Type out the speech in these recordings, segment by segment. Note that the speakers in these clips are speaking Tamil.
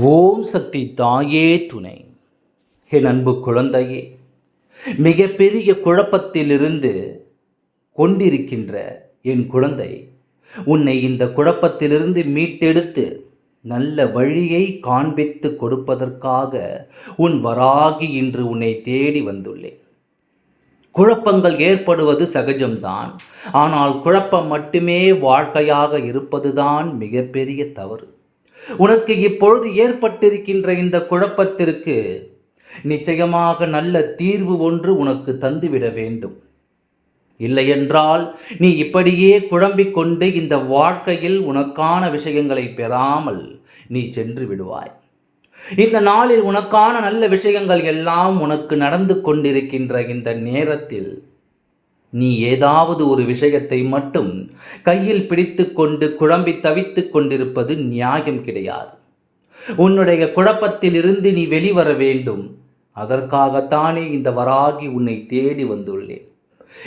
ஓம் சக்தி தாயே துணை. என் அன்பு குழந்தையே மிகப்பெரிய குழப்பத்திலிருந்து கொண்டிருக்கின்ற என் குழந்தை உன்னை இந்த குழப்பத்திலிருந்து மீட்டெடுத்து நல்ல வழியை காண்பித்து கொடுப்பதற்காக உன் வராகி இன்று உன்னை தேடி வந்துள்ளேன். குழப்பங்கள் ஏற்படுவது சகஜம்தான் ஆனால் குழப்பம் மட்டுமே வாழ்க்கையாக இருப்பதுதான் மிகப்பெரிய தவறு. உனக்கு இப்பொழுது ஏற்பட்டிருக்கின்ற இந்த குழப்பத்திற்கு நிச்சயமாக நல்ல தீர்வு ஒன்று உனக்கு தந்துவிட வேண்டும். இல்லையென்றால் நீ இப்படியே குழம்பிக் கொண்டு இந்த வாழ்க்கையில் உனக்கான விஷயங்களை பெறாமல் நீ சென்று விடுவாய். இந்த நாளில் உனக்கான நல்ல விஷயங்கள் எல்லாம் உனக்கு நடந்து கொண்டிருக்கின்ற இந்த நேரத்தில் நீ ஏதாவது ஒரு விஷயத்தை மட்டும் கையில் பிடித்து கொண்டு குழம்பி தவித்து கொண்டிருப்பது நியாயம் கிடையாது. உன்னுடைய குழப்பத்திலிருந்து நீ வெளிவர வேண்டும். அதற்காகத்தானே இந்த வராகி உன்னை தேடி வந்துள்ளேன்.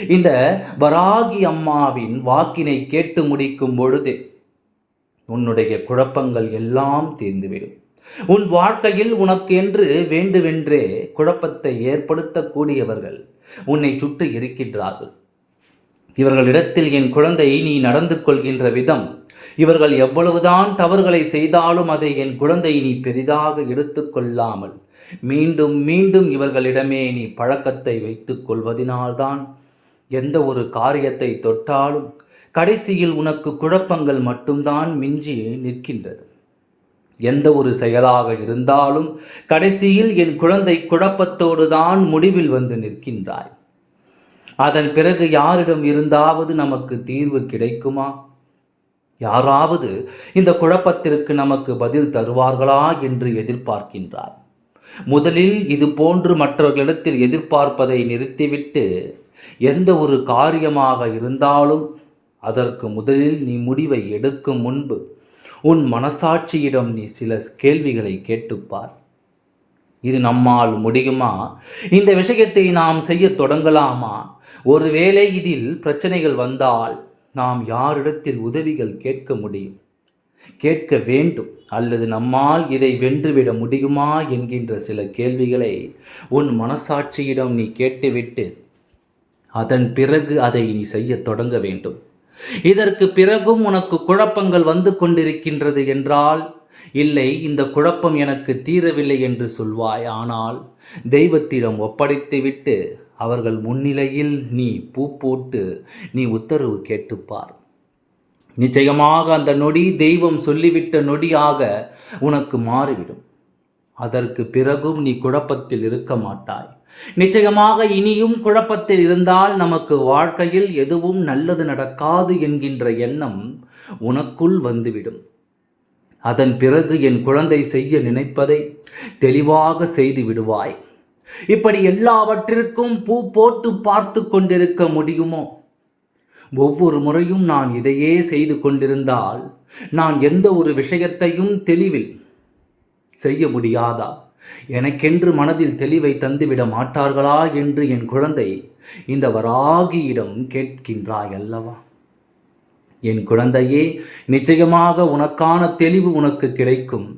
இந்த வராகி அம்மாவின் வாக்கினை கேட்டு முடிக்கும் பொழுது உன்னுடைய குழப்பங்கள் எல்லாம் தீர்ந்துவிடும். உன் வாழ்க்கையில் உனக்கு என்று வேண்டுமென்றே குழப்பத்தை ஏற்படுத்தக்கூடியவர்கள் உன்னை சுட்டு இருக்கின்றார்கள். இவர்களிடத்தில் என் குழந்தை நீ நடந்து கொள்கின்ற விதம். இவர்கள் எவ்வளவுதான் தவறுகளை செய்தாலும் அதை என் குழந்தை நீ பெரிதாக எடுத்துக்கொள்ளாமல் மீண்டும் மீண்டும் இவர்களிடமே நீ பழக்கத்தை வைத்துக் கொள்வதினால்தான் எந்த ஒரு காரியத்தை தொட்டாலும் கடைசியில் உனக்கு குழப்பங்கள் மட்டும்தான் மிஞ்சி நிற்கின்றது. எந்த ஒரு செயலாக இருந்தாலும் கடைசியில் என் குழந்தை குழப்பத்தோடு தான் முடிவில் வந்து நிற்கின்றாய். அதன் பிறகு யாரிடம் இருந்தாவது நமக்கு தீர்வு கிடைக்குமா? யாராவது இந்த குழப்பத்திற்கு நமக்கு பதில் தருவார்களா என்று எதிர்பார்க்கின்றார். முதலில் இது போன்று மற்றவர்களிடத்தில் எதிர்பார்ப்பதை நிறுத்திவிட்டு எந்த ஒரு காரியமாக இருந்தாலும் அதற்கு முதலில் நீ முடிவை எடுக்கும் முன்பு உன் மனசாட்சியிடம் நீ சில கேள்விகளை கேட்டுப்பார். இது நம்மால் முடியுமா? இந்த விஷயத்தை நாம் செய்ய தொடங்கலாமா? ஒருவேளை இதில் பிரச்சனைகள் வந்தால் நாம் யாரிடத்தில் உதவிகள் கேட்க முடியும்? கேட்க வேண்டும் அல்லது நம்மால் இதை வென்றுவிட முடியுமா என்கின்ற சில கேள்விகளை உன் மனசாட்சியிடம் நீ கேட்டுவிட்டு அதன் பிறகு அதை நீ செய்ய தொடங்க வேண்டும். இதற்கு பிறகும் உனக்கு குழப்பங்கள் வந்து கொண்டிருக்கின்றது என்றால் இல்லை இந்த குழப்பம் எனக்கு தீரவில்லை என்று சொல்வாய். ஆனால் தெய்வத்திடம் ஒப்படைத்துவிட்டு அவர்கள் முன்னிலையில் நீ பூ போட்டு நீ உத்தரவு கேட்டுப்பார். நிச்சயமாக அந்த நொடி தெய்வம் சொல்லிவிட்ட நொடியாக உனக்கு மாறிவிடும். அதற்கு பிறகும் நீ குழப்பத்தில் இருக்க மாட்டாய். நிச்சயமாக இனியும் குழப்பத்தில் இருந்தால் நமக்கு வாழ்க்கையில் எதுவும் நல்லது நடக்காது என்கின்ற எண்ணம் உனக்குள் வந்துவிடும். அதன் பிறகு என் குழந்தை செய்ய நினைப்பதை தெளிவாக செய்து விடுவாய். இப்படி எல்லாவற்றிற்கும் பூ போட்டு பார்த்து கொண்டிருக்க முடியுமோ? ஒவ்வொரு முறையும் நான் இதையே செய்து கொண்டிருந்தால் நான் எந்த ஒரு விஷயத்தையும் தெளிவில் செய்ய முடியாதா? எனக்கென்று மனதில் தெளிவை தந்துவிட மாட்டார்களா என்று என் குழந்தை இந்த வராகியிடம் கேட்கின்றாய் அல்லவா? என் குழந்தையே நிச்சயமாக உனக்கான தெளிவு உனக்கு கிடைக்கும்.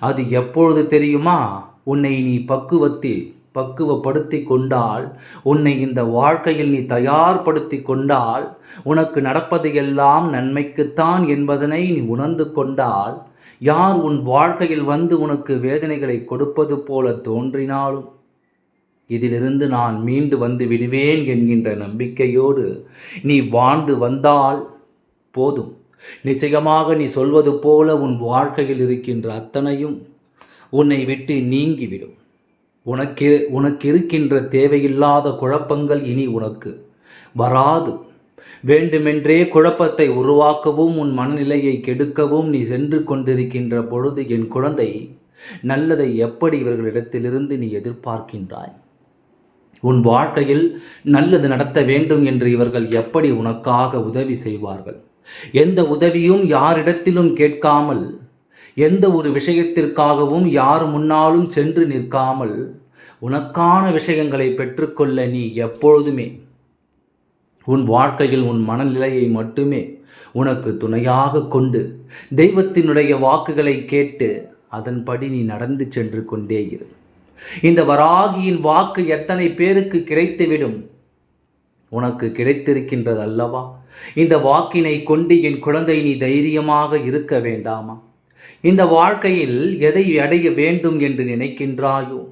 அது எப்பொழுது தெரியுமா? உன்னை நீ பக்குவத்தில் பக்குவப்படுத்தி கொண்டால் உன்னை இந்த வாழ்க்கையில் நீ தயார்படுத்தி கொண்டால் உனக்கு நடப்பது எல்லாம் நன்மைக்குத்தான் என்பதனை நீ உணர்ந்து கொண்டால் யார் உன் வாழ்க்கையில் வந்து உனக்கு வேதனைகளை கொடுப்பது போல தோன்றினாலும் இதிலிருந்து நான் மீண்டு வந்து விடுவேன் என்கின்ற நம்பிக்கையோடு நீ வாழ்ந்து வந்தால் போதும். நிச்சயமாக நீ சொல்வது போல உன் வாழ்க்கையில் இருக்கின்ற அத்தனையும் உன்னை விட்டு நீங்கிவிடும். உனக்கு உனக்கு இருக்கின்ற தேவையில்லாத குழப்பங்கள் இனி உனக்கு வராது. வேண்டுமென்றே குழப்பத்தை உருவாக்கவும் உன் மனநிலையை கெடுக்கவும் நீ சென்று கொண்டிருக்கின்ற பொழுது என் குழந்தை நல்லதை எப்படி இவர்களிடத்திலிருந்து நீ எதிர்பார்க்கின்றாய்? உன் வாழ்க்கையில் நல்லது நடத்த வேண்டும் என்று இவர்கள் எப்படி உனக்காக உதவி செய்வார்கள்? எந்த உதவியும் யாரிடத்திலும் கேட்காமல் எந்த ஒரு விஷயத்திற்காகவும் யார் முன்னாலும் சென்று நிற்காமல் உனக்கான விஷயங்களை பெற்றுக்கொள்ள நீ எப்பொழுதுமே உன் வாழ்க்கையில் உன் மனநிலையை மட்டுமே உனக்கு துணையாக கொண்டு தெய்வத்தினுடைய வாக்குகளை கேட்டு அதன்படி நீ நடந்து சென்று கொண்டே இரு. இந்த வராகியின் வாக்கு எத்தனை பேருக்கு கிடைத்துவிடும்? உனக்கு கிடைத்திருக்கின்றது அல்லவா? இந்த வாக்கினை கொண்டு என் குழந்தை நீ தைரியமாக இருக்க வேண்டாமா? இந்த வாழ்க்கையில் எதை அடைய வேண்டும் என்று நினைக்கின்றாயோ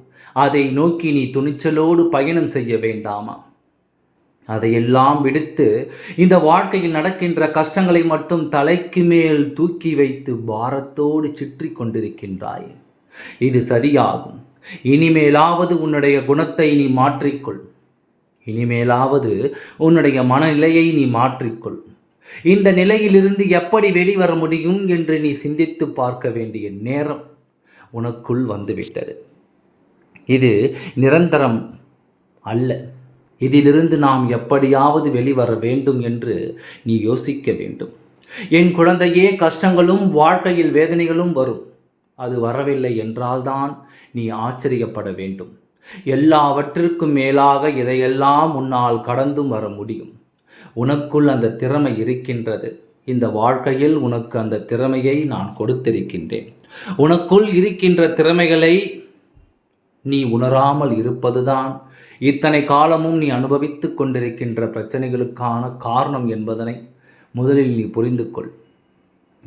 அதை நோக்கி நீ துணிச்சலோடு பயணம் செய்ய வேண்டாமா? அதையெல்லாம் விடுத்து இந்த வாழ்க்கையில் நடக்கின்ற கஷ்டங்களை மட்டும் தலைக்கு மேல் தூக்கி வைத்து பாரத்தோடு சுற்றி கொண்டிருக்கின்றாய். இது சரியாகும். இனிமேலாவது உன்னுடைய குணத்தை நீ மாற்றிக்கொள். இனிமேலாவது உன்னுடைய மனநிலையை நீ மாற்றிக்கொள். இந்த நிலையிலிருந்து எப்படி வெளிவர முடியும் என்று நீ சிந்தித்து பார்க்க வேண்டிய நேரம் உனக்குள் வந்துவிட்டது. இது நிரந்தரம் அல்ல. இதிலிருந்து நாம் எப்படியாவது வெளிவர வேண்டும் என்று நீ யோசிக்க வேண்டும். என் குழந்தையே கஷ்டங்களும் வாழ்க்கையில் வேதனைகளும் வரும். அது வரவில்லை என்றால்தான் நீ ஆச்சரியப்பட வேண்டும். எல்லாவற்றிற்கும் மேலாக இதையெல்லாம் உன்னால் கடந்தும் வர முடியும். உனக்குள் அந்த திறமை இருக்கின்றது. இந்த வாழ்க்கையில் உனக்கு அந்த திறமையை நான் கொடுத்திருக்கின்றேன். உனக்குள் இருக்கின்ற திறமைகளை நீ உணராமல் இருப்பதுதான். இத்தனை காலமும் நீ அனுபவித்து கொண்டிருக்கின்ற பிரச்சனைகளுக்கான காரணம் என்பதனை முதலில் நீ புரிந்து கொள்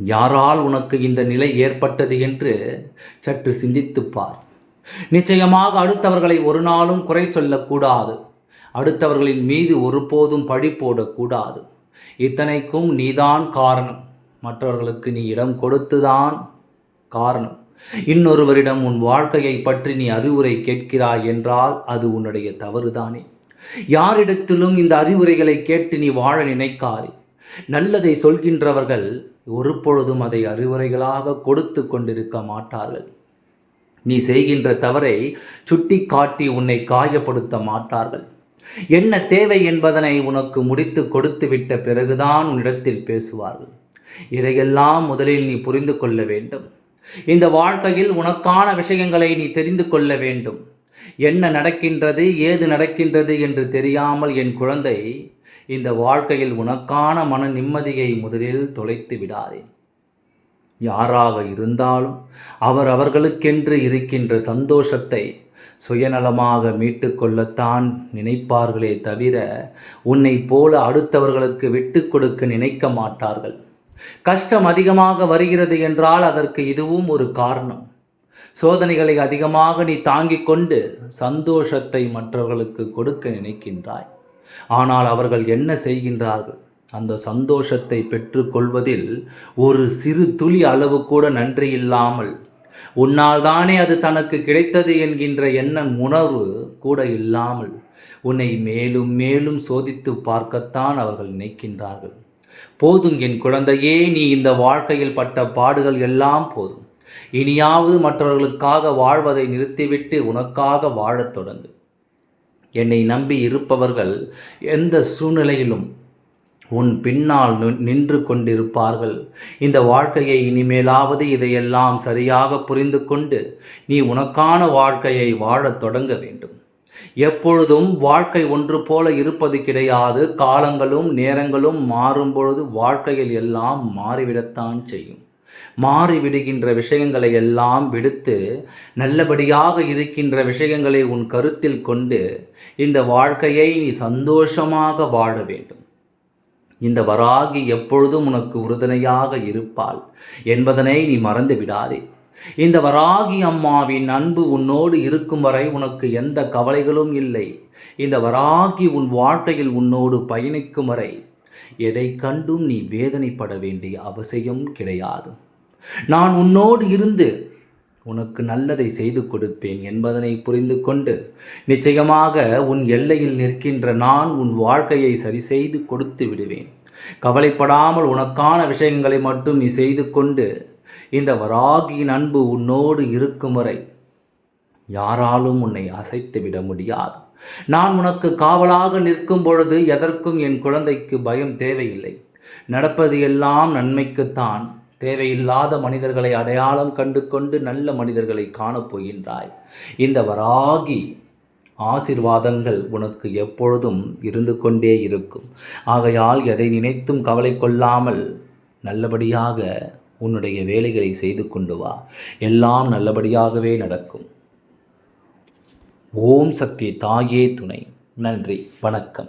யாரால் உனக்கு இந்த நிலை ஏற்பட்டது என்று சற்று சிந்தித்துப் பார். நிச்சயமாக அடுத்தவர்களை ஒரு நாளும் குறை சொல்லக்கூடாது. அடுத்தவர்களின் மீது ஒருபோதும் பழி போடக்கூடாது. இத்தனைக்கும் நீதான் காரணம். மற்றவர்களுக்கு நீ இடம் கொடுத்துதான் காரணம். இன்னொருவரிடம் உன் வாழ்க்கையை பற்றி நீ அறிவுரை கேட்கிறாய் என்றால் அது உன்னுடைய தவறுதானே. யாரிடத்திலும் இந்த அறிவுரைகளை கேட்டு நீ வாழ நினைக்காதே. நல்லதை சொல்கின்றவர்கள் ஒரு பொழுதும் அதை அறிவுரைகளாக கொடுத்து கொண்டிருக்க மாட்டார்கள். நீ செய்கின்ற தவறை சுட்டி காட்டி உன்னை காயப்படுத்த மாட்டார்கள். என்ன தேவை என்பதனை உனக்கு முடித்து கொடுத்து விட்ட பிறகுதான் உன்னிடத்தில் பேசுவார்கள். இதையெல்லாம் முதலில் நீ புரிந்து கொள்ள வேண்டும். இந்த வாழ்க்கையில் உனக்கான விஷயங்களை நீ தெரிந்து கொள்ள வேண்டும். என்ன நடக்கின்றது ஏது நடக்கின்றது என்று தெரியாமல் என் குழந்தை இந்த வாழ்க்கையில் உனக்கான மன நிம்மதியை முதலில் தொலைத்து விடாதே. யாராக இருந்தாலும் அவர் அவர்களுக்கென்று இருக்கின்ற சந்தோஷத்தை சுயநலமாக மீட்டு கொள்ளத்தான் நினைப்பார்களே தவிர உன்னை போல அடுத்தவர்களுக்கு விட்டு கொடுக்க நினைக்க மாட்டார்கள். கஷ்டம் அதிகமாக வருகிறது என்றால் அதற்கு இதுவும் ஒரு காரணம். சோதனைகளை அதிகமாக நீ தாங்கிக் கொண்டு சந்தோஷத்தை மற்றவர்களுக்கு கொடுக்க நினைக்கின்றாய். ஆனால் அவர்கள் என்ன செய்கின்றார்கள்? அந்த சந்தோஷத்தை பெற்றுக்கொள்வதில் ஒரு சிறு துளி அளவு கூட நன்றி இல்லாமல் உன்னால் தானே அது தனக்கு கிடைத்தது என்கின்ற எண்ணம் உணர்வு கூட இல்லாமல் உன்னை மேலும் மேலும் சோதித்து பார்க்கத்தான் அவர்கள் நினைக்கின்றார்கள். போதும் என் குழந்தையே நீ இந்த வாழ்க்கையில் பட்ட பாடுகள் எல்லாம் போதும். இனியாவது மற்றவர்களுக்காக வாழ்வதை நிறுத்திவிட்டு உனக்காக வாழத் தொடங்கு. என்னை நம்பி இருப்பவர்கள் எந்த சூழ்நிலையிலும் உன் பின்னால் நின்று கொண்டிருப்பார்கள். இந்த வாழ்க்கையை இனிமேலாவது இதையெல்லாம் சரியாக புரிந்து கொண்டு நீ உனக்கான வாழ்க்கையை வாழத் தொடங்க வேண்டும். எப்பொழுதும் வாழ்க்கை ஒன்று போல இருப்பது கிடையாது. காலங்களும் நேரங்களும் மாறும் பொழுது வாழ்க்கையில் எல்லாம் மாறிவிடத்தான் செய்யும். மாறிவிடுகின்ற விஷயங்களை எல்லாம் விடுத்து நல்லபடியாக இருக்கின்ற விஷயங்களை உன் கருத்தில் கொண்டு இந்த வாழ்க்கையை நீ சந்தோஷமாக வாழ வேண்டும். இந்த வராகி எப்பொழுதும் உனக்கு உறுதுணையாக இருப்பாள் என்பதனை நீ மறந்து விடாதே. இந்த வராகி அம்மாவின் அன்பு உன்னோடு இருக்கும் வரை உனக்கு எந்த கவலைகளும் இல்லை. இந்த வராகி உன் வாழ்க்கையில் உன்னோடு பயணிக்கும் வரை எதை கண்டும் நீ வேதனைப்பட வேண்டிய அவசியம் கிடையாது. நான் உன்னோடு இருந்து உனக்கு நல்லதை செய்து கொடுப்பேன் என்பதனை புரிந்து கொண்டு நிச்சயமாக உன் எல்லையில் நிற்கின்ற நான் உன் வாழ்க்கையை சரி செய்து கொடுத்து விடுவேன். கவலைப்படாமல் உனக்கான விஷயங்களை மட்டும் நீ செய்து கொண்டு இந்த வராகியின் அன்பு உன்னோடு இருக்கும் வரை யாராலும் உன்னை அசைத்து விட முடியாது. நான் உனக்கு காவலாக நிற்கும் பொழுது எதற்கும் என் குழந்தைக்கு பயம் தேவையில்லை. நடப்பது எல்லாம் நன்மைக்குத்தான். தேவையில்லாத மனிதர்களை அடையாளம் கண்டு கொண்டு நல்ல மனிதர்களை காணப்போகின்றாய். இந்த வராகி ஆசிர்வாதங்கள் உனக்கு எப்பொழுதும் இருந்து கொண்டே இருக்கும். ஆகையால் எதை நினைத்தும் கவலை கொள்ளாமல் நல்லபடியாக உன்னுடைய வேலைகளை செய்து கொண்டு வா. எல்லாம் நல்லபடியாகவே நடக்கும். ஓம் சக்தி தாயே துணை. நன்றி. வணக்கம்.